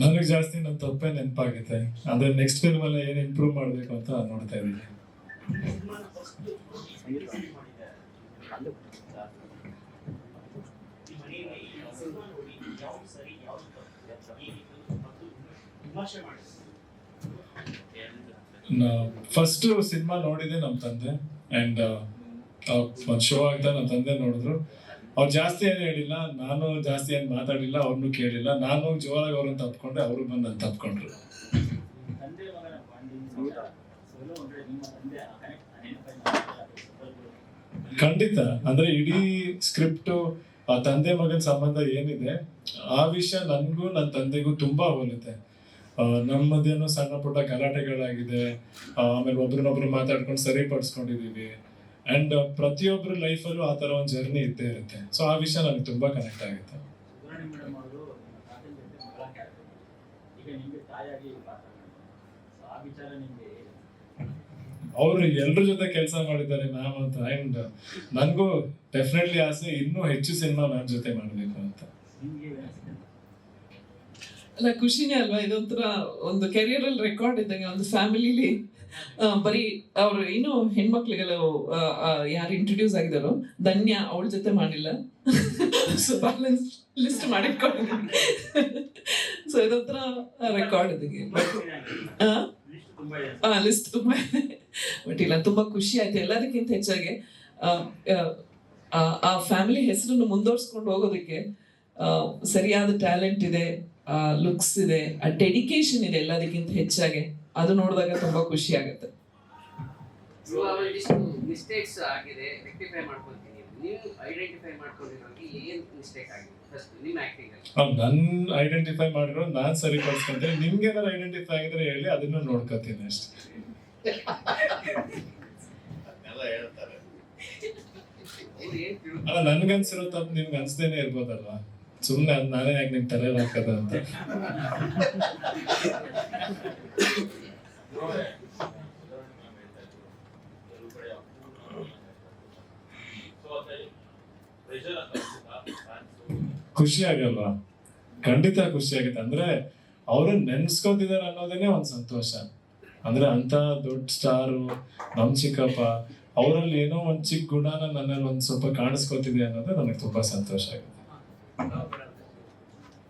ನನಗೆ ಜಾಸ್ತಿ ನನ್ನ ತಪ್ಪೇ ನೆನಪಾಗುತ್ತೆ. ಅಂದ್ರೆ ನೆಕ್ಸ್ಟ್ ಫಿಲ್ಮ್ ಅಲ್ಲಿ ಏನ್ ಇಂಪ್ರೂವ್ ಮಾಡಬೇಕು ಅಂತ ನೋಡ್ತಾ ಇದ್ದೀನಿ. ಫಸ್ಟ್ ಸಿನಿಮಾ ನೋಡಿದೆ ನಮ್ಮ ತಂದೆ. ಅಂಡ್ ಒಂದು ಶೋ ಆಗ್ತಾ ನಮ್ಮ ತಂದೆ ನೋಡಿದ್ರು. ಅವ್ರು ಜಾಸ್ತಿ ಏನು ಹೇಳಿಲ್ಲ, ನಾನು ಜಾಸ್ತಿ ಏನು ಮಾತಾಡಿಲ್ಲ ಅವ್ರನ್ನೂ ಕೇಳಿಲ್ಲ. ನಾನು ಜೋರಾಗಿ ಅವ್ರನ್ನ ತಪ್ಕೊಂಡೆ, ಅವರು ಬಂದು ನನ್ನ ತಪ್ಕೊಂಡ್ರು. ಖಂಡಿತ. ಅಂದ್ರೆ ಇಡೀ ಸ್ಕ್ರಿಪ್ಟ್, ಆ ತಂದೆ ಮಗನ ಸಂಬಂಧ ಏನಿದೆ, ಆ ವಿಷಯ ನನ್ಗೂ ನನ್ನ ತಂದೆಗೂ ತುಂಬಾ ಹೋಲುತ್ತೆ. ನಮ್ಮ ಮಧ್ಯಾಹ್ನ ಸಣ್ಣ ಪುಟ್ಟ ಗಲಾಟೆಗಳಾಗಿದೆ ಆಮೇಲೆ ಒಬ್ರನ್ನೊಬ್ರು ಮಾತಾಡ್ಕೊಂಡು ಸರಿಪಡಿಸ್ಕೊಂಡಿದೀವಿ. ಅಂಡ್ ಪ್ರತಿಯೊಬ್ಬರ ಲೈಫಲ್ಲೂ ಆ ತರ ಒಂದು ಜರ್ನಿ ಇದ್ದೇ ಇರುತ್ತೆ. ಸೊ ಆ ವಿಷಯ ನನಗೆ ತುಂಬಾ ಕನೆಕ್ಟ್ ಆಗುತ್ತೆ. ಅವರು ಎಲ್ಲರ ಜೊತೆ ಕೆಲಸ ಮಾಡಿದ್ದಾರೆ ಮ್ಯಾಮ್ ಅಂತ. ಅಂಡ್ ನನಗೂ ಡೆಫಿನೆಟ್ಲಿ ಆಸೆ ಇನ್ನೂ ಹೆಚ್ಚು ಸಿನಿಮಾ ಮ್ಯಾಮ್ ಜೊತೆ ಮಾಡಬೇಕು ಅಂತ. ಅಲ್ಲ ಖುಷಿನೇ ಅಲ್ವಾ? ಇದೊಂಥರ ಒಂದು ಕೆರಿಯರ್ ಅಲ್ಲಿ ರೆಕಾರ್ಡ್ ಇದ್ದಂಗೆ ಒಂದು ಫ್ಯಾಮಿಲಿಲಿ ಬರೀ ಅವ್ರು ಏನು ಹೆಣ್ಮಕ್ಳಿಗೆಲ್ಲ ಯಾರು ಇಂಟ್ರೊಡ್ಯೂಸ್ ಆಗಿದಾರೋ ಧನ್ಯ ಅವಳ ಜೊತೆ ಮಾಡಿಲ್ಲ. ಸೊ ಬ್ಯಾಲೆನ್ಸ್ ಲಿಸ್ಟ್ ಮಾಡಿಟ್ಕೊಂಡಿದ್ದೀನಿ. ಸೊ ಇದೊಂಥರ ರೆಕಾರ್ಡ್ ಇದಂಗೆ ಆ? ಲಿಸ್ಟ್ ತುಂಬಾ ಬಟ್ ಇಲ್ಲ ತುಂಬಾ ಖುಷಿ ಆಯ್ತು. ಎಲ್ಲದಕ್ಕಿಂತ ಹೆಚ್ಚಾಗಿ ಆ, ಫ್ಯಾಮಿಲಿ ಹೆಸರನ್ನು ಮುಂದುವರ್ಸ್ಕೊಂಡು ಹೋಗೋದಕ್ಕೆ ಸರಿಯಾದ ಟ್ಯಾಲೆಂಟ್ ಇದೆ. ಲುಕ್ಸ್ ಇದೆ ಆ ಡೆಡಿಕೇಶನ್ ಇದೆ ಎಲ್ಲದಕ್ಕಿಂತ ಹೆಚ್ಚಾಗಿ. ಅದು ನೋಡಿದಾಗ ತುಂಬಾ ಖುಷಿ ಆಗುತ್ತೆ. ಮಿಸ್ಟೇಕ್ಸ್ ಆಗಿದೆ ರೆಕ್ಟಿಫೈ ಮಾಡ್ಕೊಂತೀನಿ. ನೀವು ಐಡೆಂಟಿಫೈ ಏನ್ ಮಿಸ್ಟೇಕ್ ಆಗಿದೆ? ಫಸ್ಟ್ ನಿಮ್ಮ ಆಕ್ಟಿಂಗ್ ಅಲ್ಲಿ. ಅವ್ರು ನನ್ ಐಡೆಂಟಿಫೈ ಮಾಡಿರೋ ನಾನ್ ಸರಿಪಡಿಸ್ಕೊಂತೀನಿ. ನಿಮ್ಗೆ ಏನಾದ್ರು ಐಡೆಂಟಿಫೈ ಆಗಿದ್ರೆ ಹೇಳಿ ಅದನ್ನ ನೋಡ್ಕೋತೀನಿ ಅಷ್ಟೇ. ಹೇಳ್ತಾರೆ. ಏನ್ ತಿಳ್ ಅಲ್ಲ ನನ್ಗನ್ಸಿರೋ ತಪ್ಪು ನಿಮ್ಗೆ ಅನ್ಸ್ದೇನೆ ಇರ್ಬೋದಲ್ವಾ? ಸುಮ್ನೆ ಅದ್ ನಾನೇ ಯಾಕೆ ನಿಮ್ ತಲೆ ಹಾಕದ ಅಂತ. ಖುಷಿ ಆಗಲ್ವಾ? ಖಂಡಿತ ಖುಷಿ ಆಗುತ್ತೆ. ಅಂದ್ರೆ ಅವರು ನೆನ್ಸ್ಕೊತಿದಾರೆ ಅನ್ನೋದೇನೆ ಒಂದ್ ಸಂತೋಷ. ಅಂದ್ರೆ ಅಂತ ದೊಡ್ಡ ಸ್ಟಾರು, ನಮ್ ಚಿಕ್ಕಪ್ಪ, ಅವರಲ್ಲಿ ಏನೋ ಒಂದ್ ಚಿಕ್ಕ ಗುಣನ ನನ್ನಲ್ಲಿ ಒಂದ್ ಸ್ವಲ್ಪ ಕಾಣಿಸ್ಕೊತಿದೆ ಅನ್ನೋದು ನನಗೆ ತುಂಬಾ ಸಂತೋಷ ಆಗುತ್ತೆ. Oh, okay.